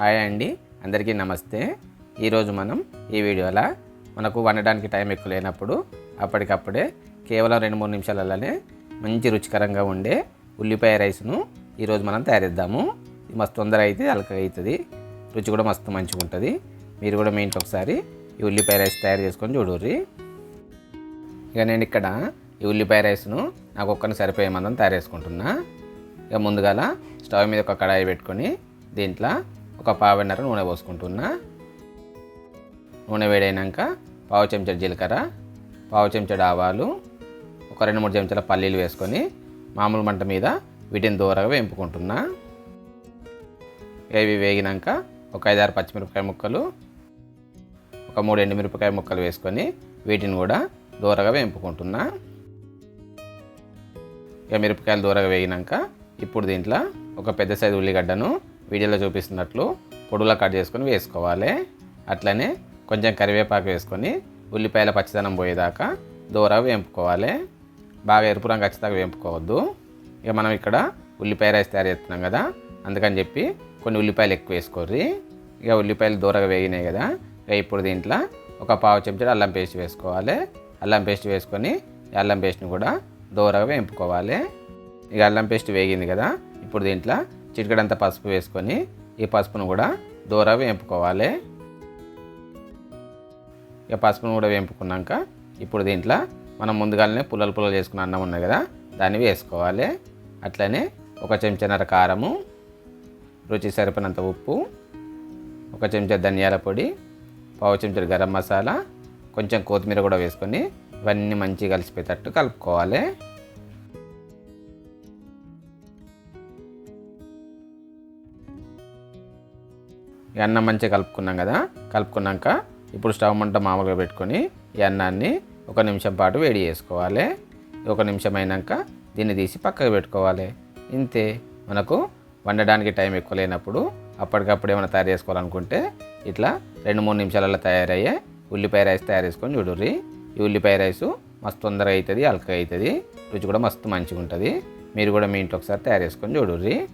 Hi అండి. అందరికీ నమస్తే. ఈరోజు మనం ఈ వీడియోలో మనకు వండడానికి టైం ఎక్కువ లేనప్పుడు అప్పటికప్పుడే కేవలం రెండు మూడు నిమిషాలలోనే మంచి రుచికరంగా ఉండే ఉల్లిపాయ రైస్ను ఈరోజు మనం తయారిద్దాము. మస్తు తొందర అయితే అలకగా అవుతుంది. రుచి కూడా మస్తు మంచిగా ఉంటుంది. మీరు కూడా మీ ఇంట్లో ఒకసారి ఈ ఉల్లిపాయ రైస్ తయారు చేసుకొని చూడుర్రి. ఇక నేను ఇక్కడ ఈ ఉల్లిపాయ రైస్ను నాకు ఒక్కని సరిపోయే మందం తయారు చేసుకుంటున్నా. ఇక ముందుగాల స్టవ్ మీద ఒక కడాయి పెట్టుకొని దీంట్లో ఒక పావున్నర నూనె పోసుకుంటున్నా. నూనె వేడైనాక పావు చెంచా జీలకర్ర పావు చెంచా ఆవాలు ఒక రెండు మూడు చెంచాల పల్లీలు వేసుకొని మామూలు మంట మీద వీటిని దూరగా వేంపుకుంటున్నా. ఇవి వేగినాక ఒక ఐదారు పచ్చిమిరపకాయ ముక్కలు ఒక మూడు ఎండుమిరపకాయ ముక్కలు వేసుకొని వీటిని కూడా దూరగా వేంపుకుంటున్నా. ఇక మిరపకాయలు దూరగా వేగినాక ఇప్పుడు దీంట్లో ఒక పెద్ద సైజు ఉల్లిగడ్డను వీడియోలో చూపిస్తున్నట్లు పొడులా కట్ చేసుకొని వేసుకోవాలి. అట్లనే కొంచెం కరివేపాకు వేసుకొని ఉల్లిపాయల పచ్చిదనం పోయేదాకా దూరగా వేంపుకోవాలి. బాగా ఎరుపు రంగు వచ్చేదాకా వేంపుకోవద్దు. ఇక మనం ఇక్కడ ఉల్లిపాయ రైస్ తయారు చేస్తున్నాం కదా అందుకని చెప్పి కొన్ని ఉల్లిపాయలు ఎక్కువ వేసుకోర్రి. ఇక ఉల్లిపాయలు దూరగా వేగినాయి కదా ఇక ఇప్పుడు దీంట్లో ఒక పావు చెంచా అల్లం పేస్ట్ వేసుకోవాలి. అల్లం పేస్ట్ వేసుకొని అల్లం పేస్ట్ని కూడా దూరగా వేంపుకోవాలి. ఇక అల్లం పేస్ట్ వేగింది కదా ఇప్పుడు దీంట్లో చిటికడంత పసుపు వేసుకొని ఈ పసుపును కూడా దూర వేంపుకోవాలి. ఇక పసుపును కూడా వేంపుకున్నాక ఇప్పుడు దీంట్లో మనం ముందుగానే పుల్లలు పుల్లలు చేసుకున్న అన్నం ఉన్నాయి కదా దాన్ని వేసుకోవాలి. అట్లనే ఒక చెంచాన్నర కారము రుచి సరిపడినంత ఉప్పు ఒక చెంచా ధనియాల పొడి పావు చెంచా గరం మసాలా కొంచెం కొత్తిమీర కూడా వేసుకొని ఇవన్నీ మంచిగా కలిసిపోయేటట్టు కలుపుకోవాలి. అన్నం మంచిగా కలుపుకున్నాం కదా కలుపుకున్నాక ఇప్పుడు స్టవ్ మంట మామూలుగా పెట్టుకొని ఈ అన్నాన్ని ఒక నిమిషం పాటు వేడి చేసుకోవాలి. ఒక నిమిషం అయినాక దీన్ని తీసి పక్కకు పెట్టుకోవాలి. ఇంతే. మనకు వండడానికి టైం ఎక్కువ లేనప్పుడు అప్పటికప్పుడు ఏమైనా తయారు చేసుకోవాలనుకుంటే ఇట్లా రెండు మూడు నిమిషాలలో తయారయ్యే ఉల్లిపాయ రైస్ తయారు చేసుకొని చూడుర్రి. ఈ ఉల్లిపాయ రైసు మస్తు తొందరగా అవుతుంది అల్క అవుతుంది రుచి కూడా మస్తు మంచిగా ఉంటుంది మీరు కూడా మీ ఇంట్లో ఒకసారి తయారు చేసుకొని చూడుర్రి.